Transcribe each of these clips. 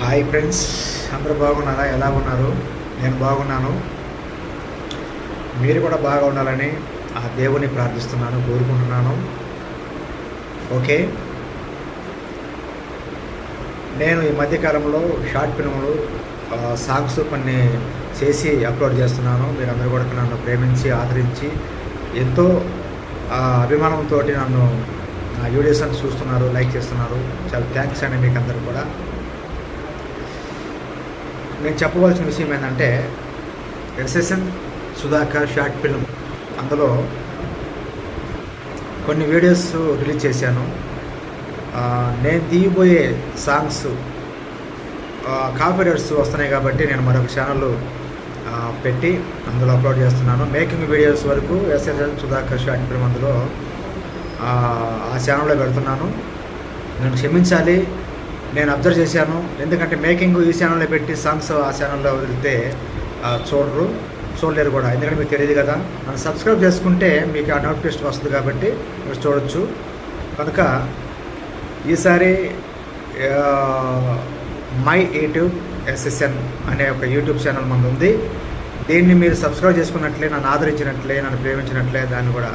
Hi friends అందరూ బాగున్నారా? ఎలా ఉన్నారు? నేను బాగున్నాను. మీరు కూడా బాగా ఉండాలని ఆ దేవుని ప్రార్థిస్తున్నాను కోరుకుంటున్నాను. ఓకే? నేను ఈ మధ్యకాలంలో షార్ట్ ఫిల్ములు సాంగ్స్ కొన్ని చేసి అప్లోడ్ చేస్తున్నాను. మీరందరూ కూడా నన్ను ప్రేమించి ఆదరించి ఎంతో ఆ, అభిమానంతో నన్ను వీడియోస్ అని చూస్తున్నారు లైక్ చేస్తున్నారు. చాలా థ్యాంక్స్ అండి మీకు అందరు కూడా. నేను చెప్పవలసిన విషయం ఏంటంటే ఎస్ఎస్ఎన్ సుధాకర్ షార్ట్ ఫిల్మ్ అందులో కొన్ని వీడియోస్ రిలీజ్ చేశాను. నేను తీయబోయే సాంగ్స్ కాపీరైట్స్ వస్తున్నాయి కాబట్టి నేను మరొక ఛానల్ పెట్టి అందులో అప్లోడ్ చేస్తున్నాను. మేకింగ్ వీడియోస్ వరకు ఎస్ఎస్ఎన్ సుధాకర్ షార్ట్ ఫిల్మ్ అందులో ఆ, ఛానల్లో పెడుతున్నాను. నేను క్షమించాలి. నేను అబ్జర్వ్ చేశాను. ఎందుకంటే మేకింగ్ ఈ ఛానల్లో పెట్టి సాంగ్స్ ఆ ఛానల్లో వదిలితే చూడరు చూడలేరు కూడా. ఎందుకంటే మీకు తెలియదు కదా మనం సబ్స్క్రైబ్ చేసుకుంటే మీకు ఆ నోటిఫికేషన్ వస్తుంది కాబట్టి మీరు చూడొచ్చు. కనుక ఈసారి మై యూట్యూబ్ ఎస్ఎస్ఎన్ అనే ఒక యూట్యూబ్ ఛానల్ మన ఉంది. దీన్ని మీరు సబ్స్క్రైబ్ చేసుకున్నట్లే నన్ను ఆదరించినట్లే నన్ను ప్రేమించినట్లే దాన్ని కూడా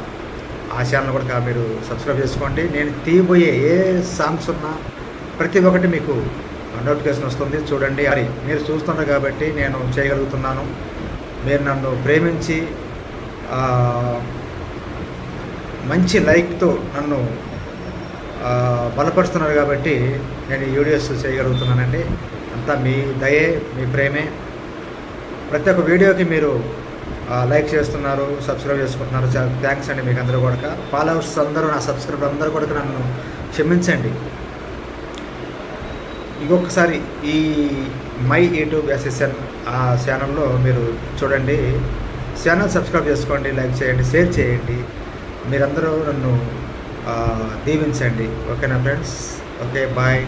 ఆ ఛానల్ కూడా మీరు సబ్స్క్రైబ్ చేసుకోండి. నేను తీయబోయే ఏ సాంగ్స్ ఉన్నా ప్రతి ఒక్కటి మీకు నోటిఫికేషన్ వస్తుంది. చూడండి అది మీరు చూస్తున్నారు కాబట్టి నేను చేయగలుగుతున్నాను. మీరు నన్ను ప్రేమించి మంచి లైక్తో నన్ను బలపరుస్తున్నారు కాబట్టి నేను వీడియోస్ చేయగలుగుతున్నానండి. అంతా మీ దయే మీ ప్రేమే. ప్రతి ఒక్క వీడియోకి మీరు లైక్ చేస్తున్నారు సబ్స్క్రైబ్ చేసుకుంటున్నారు. థ్యాంక్స్ అండి మీకు అందరూ కూడా. ఫాలోవర్స్ అందరూ నా సబ్స్క్రైబర్ అందరూ కూడా నన్ను క్షమించండి. ఇంకొకసారి ఈ మై యూట్యూబ్ ఎస్ఎస్ఎన్ ఆ ఛానల్లో మీరు చూడండి. ఛానల్ సబ్స్క్రైబ్ చేసుకోండి లైక్ చేయండి షేర్ చేయండి. మీరందరూ నన్ను దీవించండి. ఓకేనా ఫ్రెండ్స్? Okay bye.